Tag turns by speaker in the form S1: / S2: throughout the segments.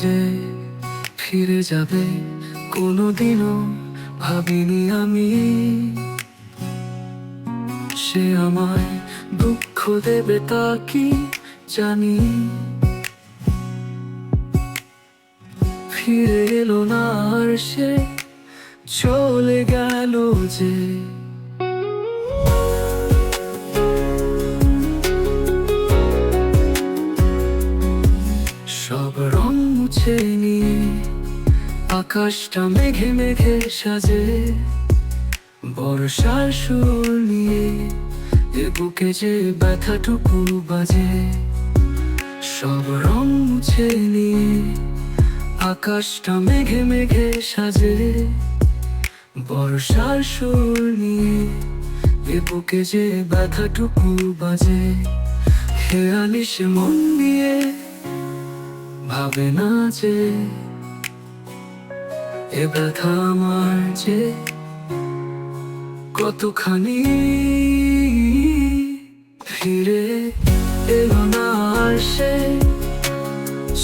S1: যে ফিরে যাবে, কোনোদিনও ভাবিনি আমি। সে আমায় দুঃখ দেবে তা কি জানি। ফিরে এলো না আর সে চলে গেল যে আকাশটা মেঘে মেঘে সাজে বর্ষার সুর নিয়ে এ বুকে যে ব্যথাটুকু বাজে। সব রং মুছে নিয়ে আকাশটা মেঘে মেঘে সাজে বর্ষার সুর নিয়ে এ বুকে যে ব্যথাটুকু বাজে। খেয়ালি সে মন দিয়ে ভাবে না যে এ ব্যথা আমার যে কতখানি ফিরে এলো না সে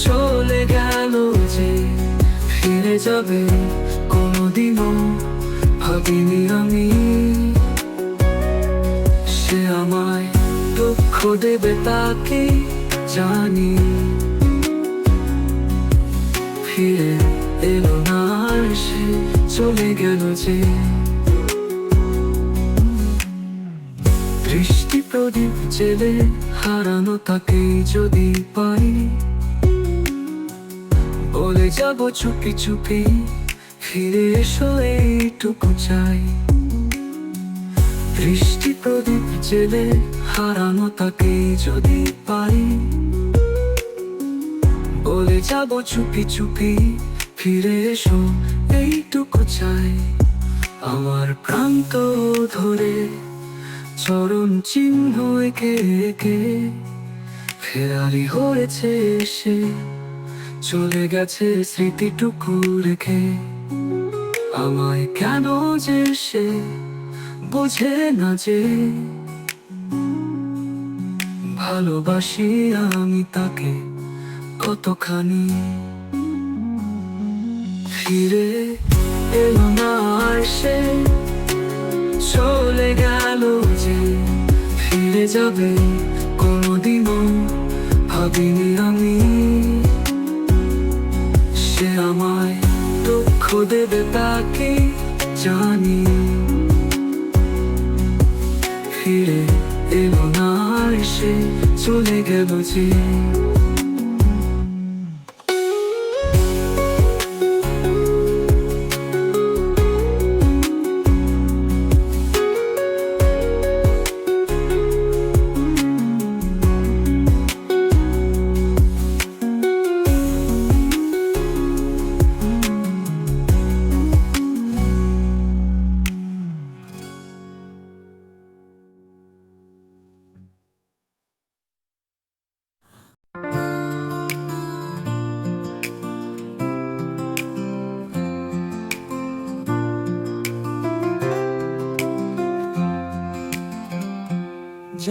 S1: চলে গেল যে ফিরে যাবে কোনোদিনও ভাবিনি আমি। সে আমায় দুঃখ দেবে তাকে জানি। ফিরে এলো না সে চলে গেল যে। দৃষ্টি প্রদীপ জেলে হারানো তাকে যদি পাই বলে যাব চুপি চুপি, ফিরে এসো এইটুকু চাই। দৃষ্টি প্রদীপ জেলে হারানো তাকে যদি পাই বলে যাব চুপি চুপি ফিরে এসো, এইটুকু চাই। আমার প্রান্ত ধরে, চরণ চিহ্ন একে একে। ফেরারি হয়েছে সে, চলে গেছে স্মৃতিটুকু রেখে। আমায় কেন যে সে বোঝে না যে, ভালোবাসি আমি তাকে কতখানি। ফিরে এলো না সে। চলে গেল যে ফিরে যাবে কোনোদিনও, ভাবিনি আমি। সে আমায় দুঃখ দেবে তাকে জানি। ফিরে এলো না সে, চলে গেল যে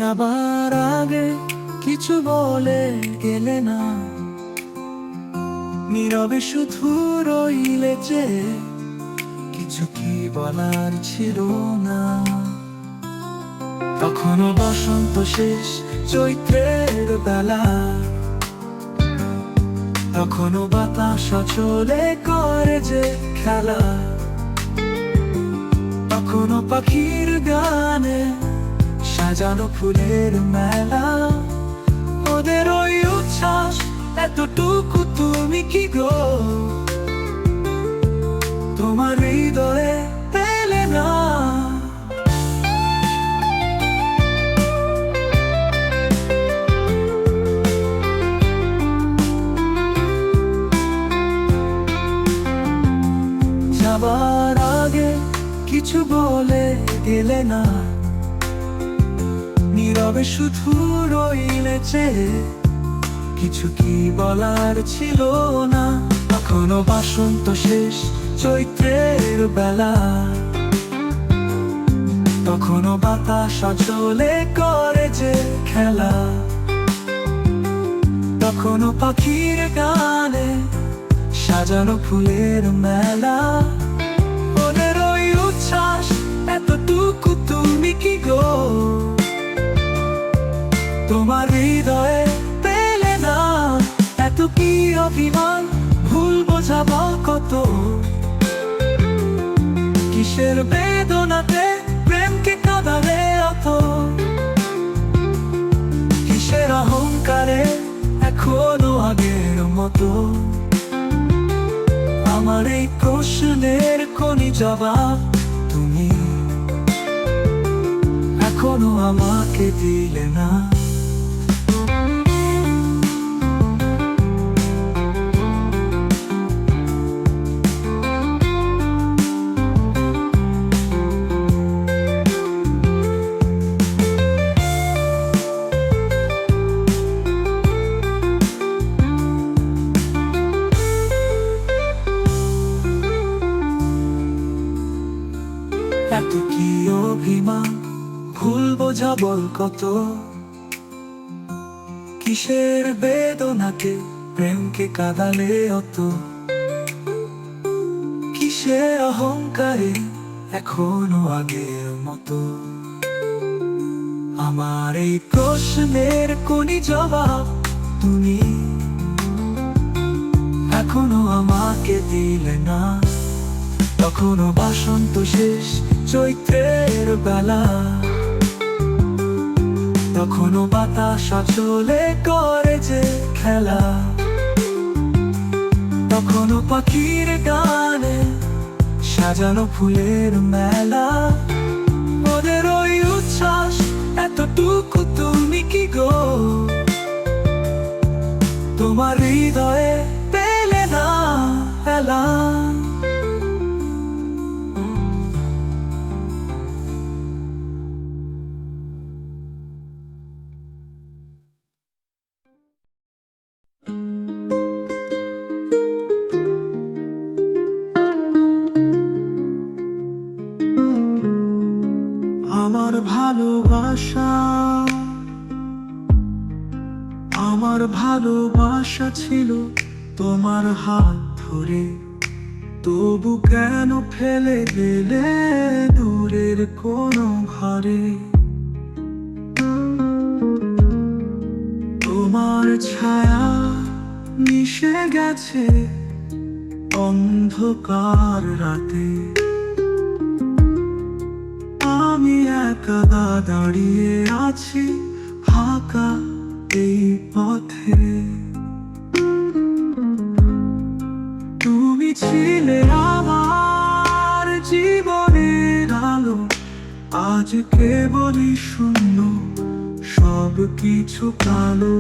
S1: যাবার আগে কিছু বলে গেলে না। নীরবে শুধু রইলে যে কিছু কি বলার ছিল না। তখনও বসন্ত শেষ, চৈত্রের বেলা। তখনও বাতাস চলে করে যে খেলা। তখনও পাখির গানে সাজানো ফুলের মেলা। ওদের ওই উচ্ছ্বাস, এতটুকু তুমি কি গো? তোমার হৃদয়ে পেলে না। যাবার আগে কিছু বলে গেলে না। নীরবে শুধু রইলে কিছু কি বলার ছিল না? এখনও বাসন্ত শেষ চৈত্রের বেলা। তখনও বাতাস চলে করে যে খেলা। তখনও পাখির গানে সাজানো ফুলের মেলা। ওদের উচ্ছ্বাস, এতটুকু তুমি কি গো? তোমার হৃদয়ে পেলে না। এত কি অভিমান? ভুল বোঝাব কত? কিসের বেদনাতে প্রেমকে কাঁদালে অত? কিসের অহংকারে এখনও আগের মতো? আমার এই প্রশ্নের কোনি জবাব তুমি। এখনও আমাকে দিলে না। বোঝা বল কত? কিসের বেদনাকে প্রেমকে কাঁদালে অত? কিসে অহংকারে এখনও আগের মতো? আমার এই প্রশ্নের কোনি জবাব তুমি? এখনও আমাকে দিলে না? তখনও বাসন্ত শেষ চৈত্রের বেলা। তখনও বাতাস চলে করে যে খেলা। তখনও পাখির গানে সাজানো ফুলের মেলা। ওদের ওই উচ্ছ্বাস, এতটুকু তুমি কি গো? তোমার হৃদয়ে পেলে না এলা
S2: ছিল তোমার হাত ধরে। তবু কেন ফেলে গেলে দূরের কোনো ঘরে? তোমার ছায়া মিশে গেছে অন্ধকার রাতে। আমি একা দাঁড়িয়ে আছি ফাঁকা এই পথে। আজ কেবলই শূন্য সব কিছু কালো।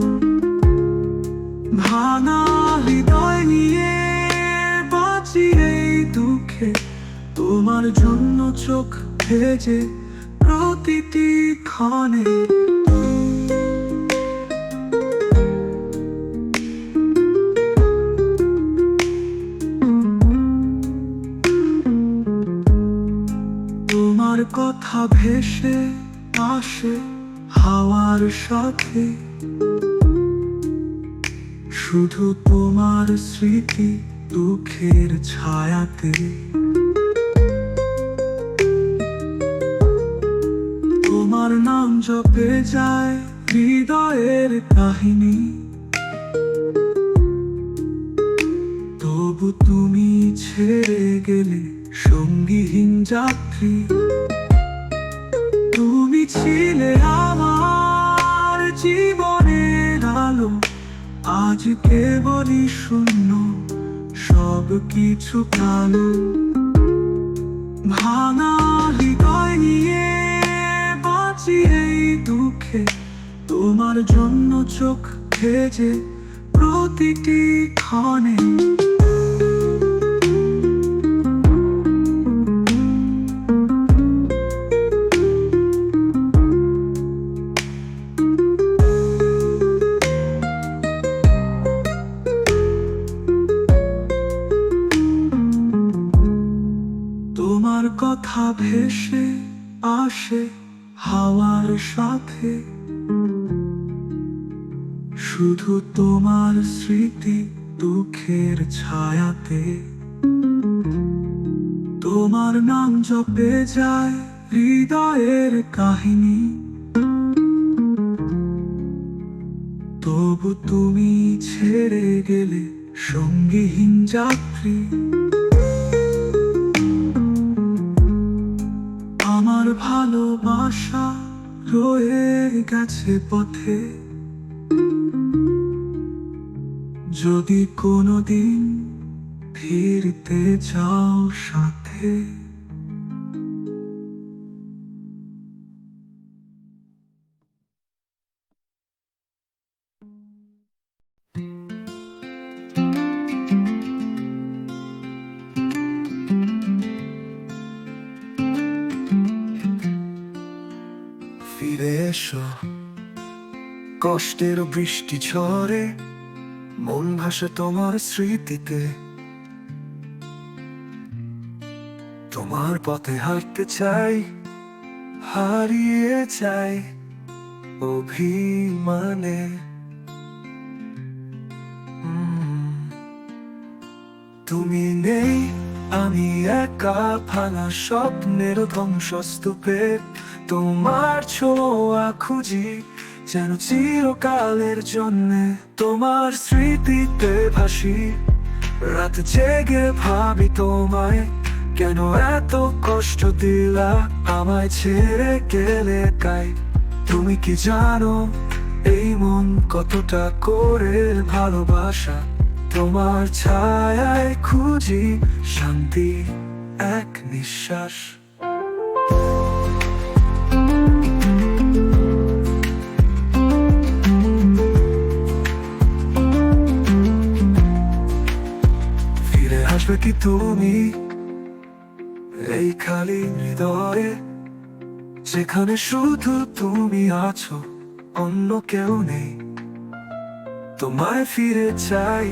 S2: ভাঙা হৃদয় নিয়ে বাঁচি এই দুঃখে তোমার জন্য চোখ ভেজে প্রতিটি ক্ষণে কথা ভেসে আসে হাওয়ার সাথে। শুধু তোমার স্মৃতি দুঃখের ছায়াতে। তোমার নাম জপে যায় হৃদয়ের কাহিনী। কিছু কালো ভাঙা হৃদয় নিয়ে বাঁচি দুঃখে। তোমার জন্য চোখ ভেজে যায় হৃদয়ের কাহিনী। তবু তুমি ছেড়ে গেলে সঙ্গীহীন যাত্রী। আমার ভালোবাসা রয়ে গেছে পথে। যদি কোনোদিন ফিরতে যাও সাথে ফিরে এসো। কষ্টের বৃষ্টি ঝরে, মন ভাসে তোমার স্মৃতিতে। তোমার পথে হাঁটতে চাই, হারিয়ে যাই অভিমানে। তুমি নেই, আমি একা, ভাঙা স্বপ্নের ধ্বংসস্তূপে। তোমার ছোঁয়া খুঁজি যেন চিরকালের জন্যে তোমার স্মৃতিতে ভাসি। রাত জেগে ভাবি তোমায়, কেন এত কষ্ট দিলা আমায় ছেড়ে গেলে কাই? তুমি কি জানো এই মন কতটা করে ভালোবাসা? তোমার ছায়ায় খুঁজি শান্তি, এক নিঃশ্বাস। কি তুমি? এই খালি হৃদয়ে যেখানে শুধু তুমি আছো, অন্য কেউ নেই। তোমায় ফিরে চাই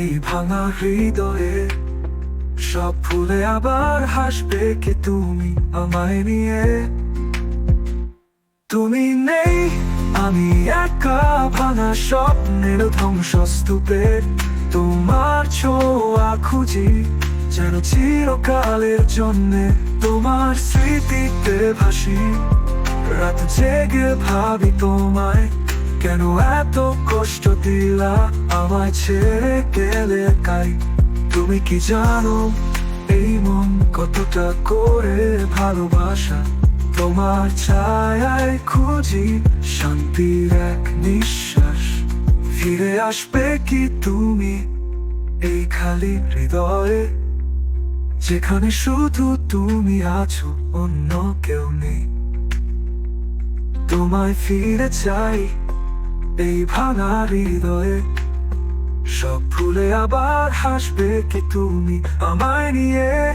S2: এই ভাঙা হৃদয়ে, সব ভুলে আবার হাসবে কি তুমি আমায় নিয়ে? তুমি নেই, আমি একা, ভাঙা স্বপ্নের ধ্বংসস্তূপে তোমার ছোঁয়া খুঁজি যেন চিরকালের জন্যে তোমার স্মৃতিতে ভাসি। রাত জেগে ভাবি তোমায়, কেন এত কষ্ট দিলা আমায় ছেড়ে গেলে কাই তুমি কি জানো এই মন কতটা করে ভালোবাসা? তোমার ছায়ায় খুঁজি শান্তির এক নিঃশ্বাস ফিরে আসবে কি তুমি এই খালি হৃদয়ে? যেখানে শুধু তুমি আছো, অন্য কেউ নেই। তোমায় ফিরে চাই এই ভাঙা হৃদয়ে। সব ভুলে আবার হাসবে কি তুমি আমায় নিয়ে?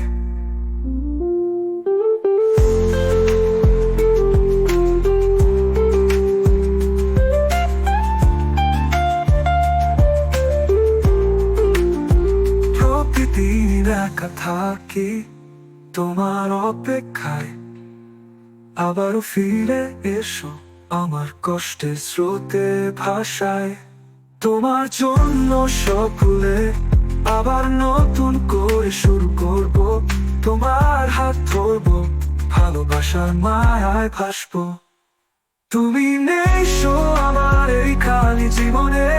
S2: একা থাকি তোমার অপেক্ষায়। আবারও ফিরে এসো আমার কষ্টের স্রোতে ভাষায়। তোমার জন্য সব ভুলে আবার নতুন করে শুরু করব। তোমার হাত ধরবো, ভালোবাসার মায়ায় ভাসবো। তুমি নেই শো আমার এই খালি জীবনে।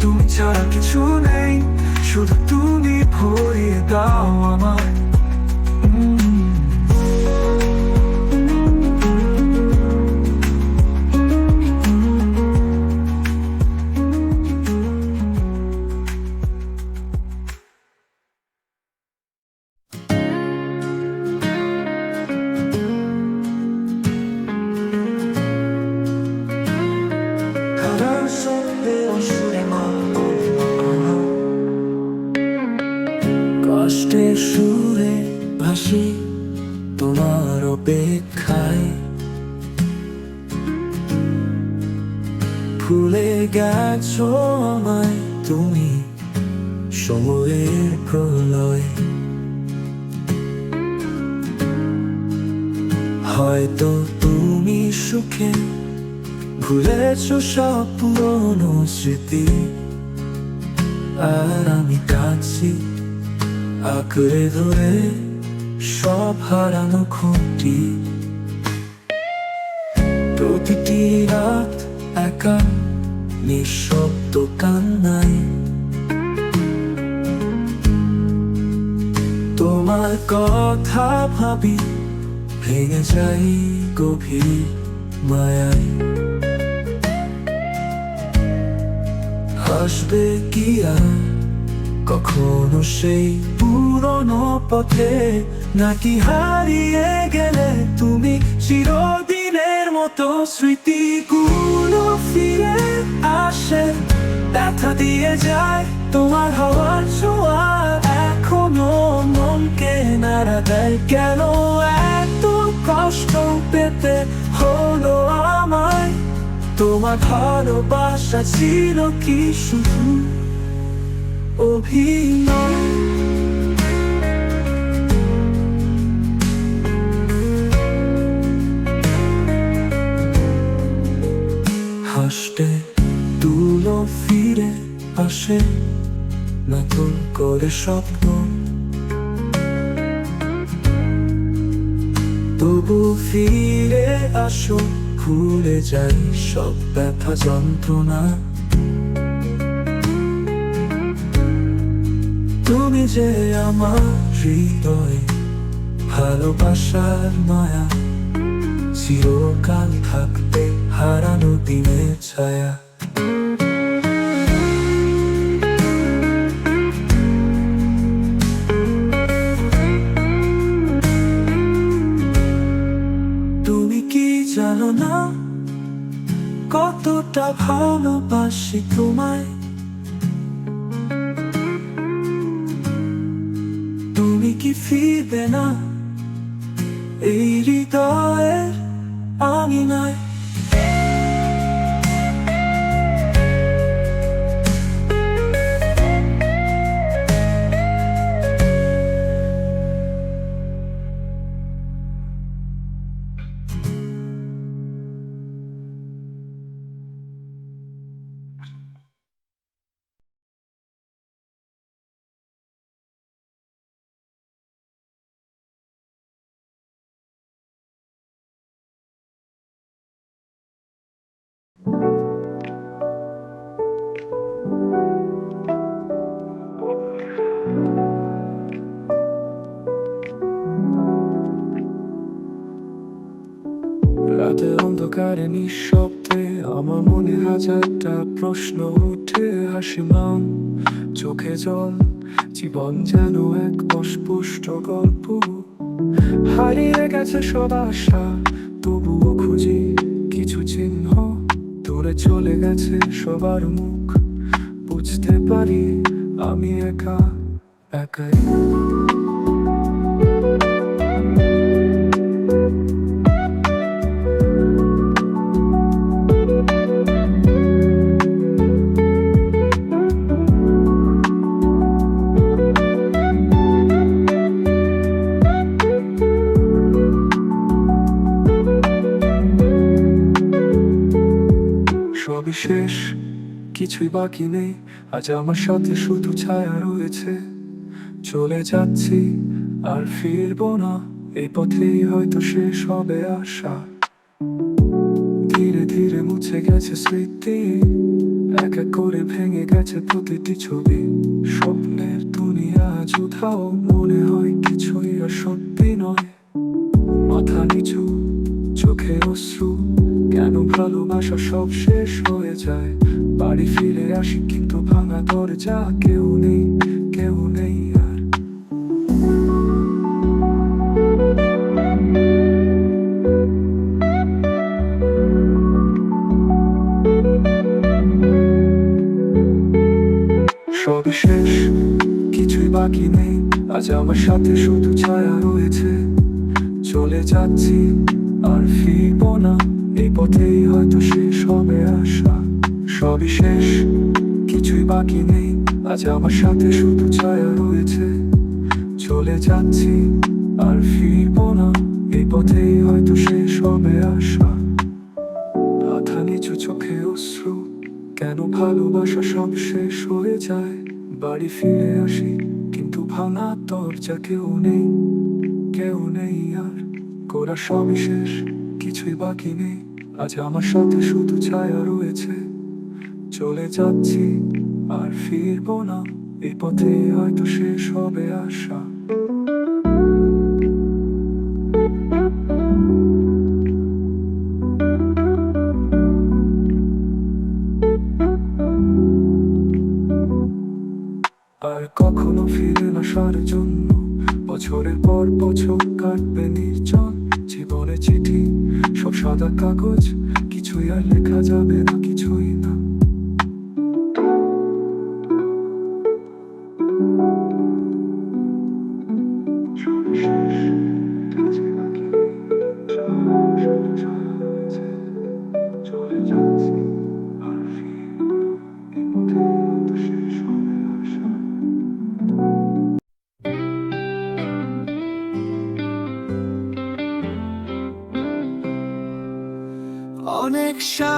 S2: তুমি ছাড়া কিছু নেই, শুধু তুমি Cuidado, amar. হয়তো তুমি সুখে ভুলেছ সব পুরনো স্মৃতি।
S1: আর আমি কাঁদছি আঁকড়ে ধরে সব হারানো খুঁটি। প্রতিটি রাত একা, নিঃশব্দ কান্নায়। তোমার কথা ভাবি ভেঙে যাই গভীর মায়ায়। আসবে কি আর? কখনো সেই পুরনো পথে নাকি হারিয়ে গেলে তুমি চিরদিনের মতো স্মৃতিগুলো ফিরে আসে। ব্যথা দিয়ে যায় তোমার হওয়ার ছোঁয়া এখনও মনকে নাড়া দেয়। কেন এত কষ্ট পেতে হলো আমায়? তোমার ভালোবাসা ছিল কি শুধু অভিনয়? হাসতে তুলো ফিরে আসে নতুন করে স্বপ্ন। তবু ফিরে আসো ভুলে যাই সব ব্যথা যন্ত্রণা। তুমি যে আমার হৃদয় ভালোবাসার মায়া, চিরকাল থাকবে হারানো দিনের ছায়া। ভালোবাসি তোমায়। তুমি কি ফিরবে না? এই হৃদয়ের অন্ধকারে নিঃশব্দে আমার মনে হাজারটা প্রশ্ন উঠে হাসি মান। চোখে জল, জীবন যেন এক অস্পষ্ট গল্প। হারিয়ে গেছে সব আশা, তবুও খুঁজি কিছু চিহ্ন। দূরে চলে গেছে সবার মুখ। বুঝতে পারি আমি একা, একাই। বাকি নেই। আজ আমার সাথে শুধু ছায়া রয়েছে। চলে যাচ্ছি, আর ফিরবো না। এই পথেই হয়তো শেষ হবে আশা। ধীরে ধীরে মুছে গেছে স্মৃতি। এক এক করে ভেঙে গেছে প্রতিটি ছবি। স্বপ্নের দুনিয়া উধাও। মনে হয় কিছুই আর সত্যি নয়। মাথা নিচু চোখে অশ্রু। কেন ভালোবাসা সব শেষ হয়ে যায়? বাড়ি ফিরে আসি কিন্তু ভাঙা দরজা কেউ নেই কেউ নেই আর। শেষ, কিছুই বাকি নেই। আজ আমার সাথে শুধু ছায়া রয়েছে। চলে যাচ্ছি আর ফিরবো না। এই পথেই হয়তো শেষ হবে আশা। সবই শেষ, কিছুই বাকি নেই। আজ আমার সাথে শুধু ছায়া রয়েছে। চলে যাচ্ছি আর ফিরবো না। এই পথেই হয়তো শেষ হবে আশা। মাথা নিচু চোখে অশ্রু। কেন ভালোবাসা সব শেষ হয়ে যায়? বাড়ি ফিরে আসি, কিন্তু ভাঙা দরজা কেউ নেই। কেউ নেই আর করা সবই শেষ, কিছুই বাকি নেই। আজ আমার সাথে শুধু ছায়া রয়েছে। চলে যাচ্ছি আর ফিরবো না। এ পথে হয়তো শেষ হবে আশা। সাদা কাগজ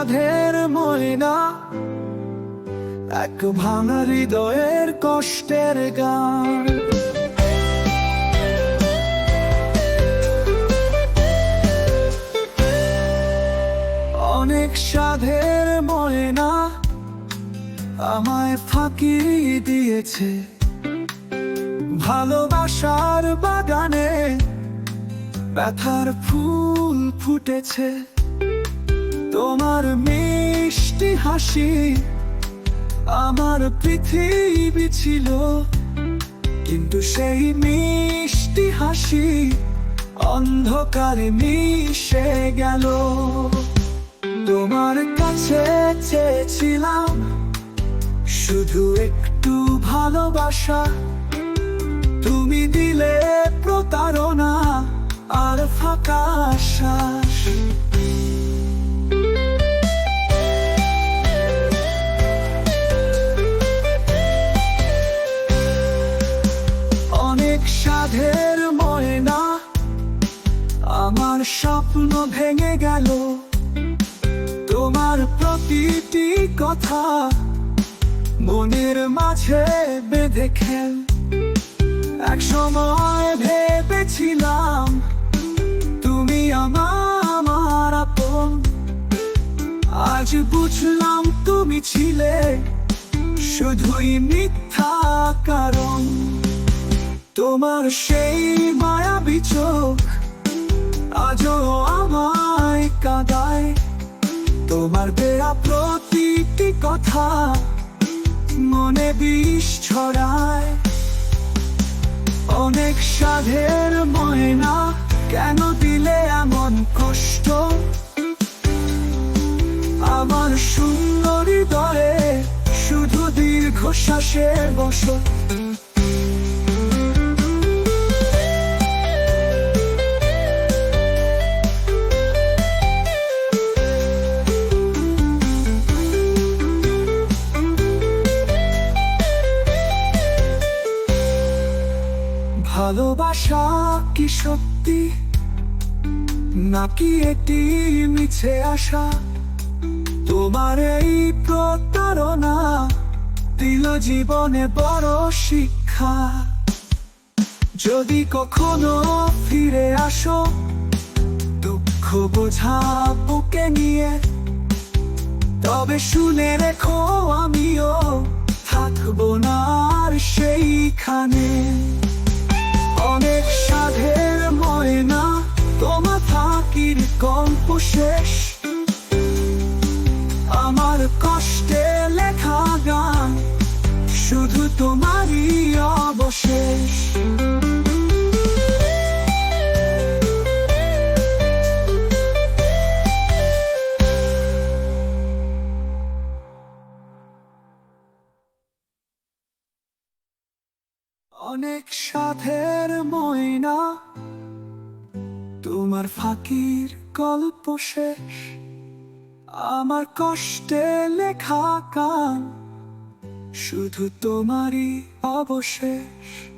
S2: সাধের ময়না, এক ভাঙা হৃদয়ের কষ্টের গান। অনেক সাধের ময়না আমায় ফাঁকি দিয়েছে। ভালোবাসার বাগানে ব্যথার ফুল ফুটেছে। তোমার মিষ্টি হাসি আমার পৃথিবী ছিল। কিন্তু সেই মিষ্টি হাসি অন্ধকারে মিশে গেল। তোমার কাছে চেয়েছিলাম শুধু একটু ভালোবাসা। তুমি দিলে প্রতারণা আর ফাঁকা শ্বাস সাধের ময়না, আমার স্বপ্ন ভেঙে গেল। তোমার প্রতিটি কথা মনের মাঝে বেঁধে খেল। এক সময় ভেবেছিলাম তুমি আমার আপন। আজ বুঝলাম তুমি ছিলে শুধুই মিথ্যা তোমার সেই মায়াবী চোখ আজও আমায় কাদায়। তোমার দেয়া প্রতিটি কথা মনে বিষ ছড়ায়। অনেক সাধের ময়না কেন দিলে এমন কষ্ট? আমার সুন্দর হৃদয়ে শুধু দীর্ঘশ্বাসের বসত। ভালোবাসা কি সত্যি? নাকি এটি মিছে আসা তোমার এই প্রতারণা দিল জীবনে বড় শিক্ষা। যদি কখনো ফিরে আসো, দুঃখ বোঝা বুকে নিয়ে। তবে শুনে রেখো, আমিও থাকব না সেইখানে। অনেক সাধের ময়না তোমা থাকির গল্প শেষ? আমার কষ্টে লেখা গান শুধু তোমারই অবশেষ। অনেক সাধের ময়না। তোমার ফাঁকির গল্প শেষ আমার কষ্টে লেখা কান শুধু তোমারই অবশেষ।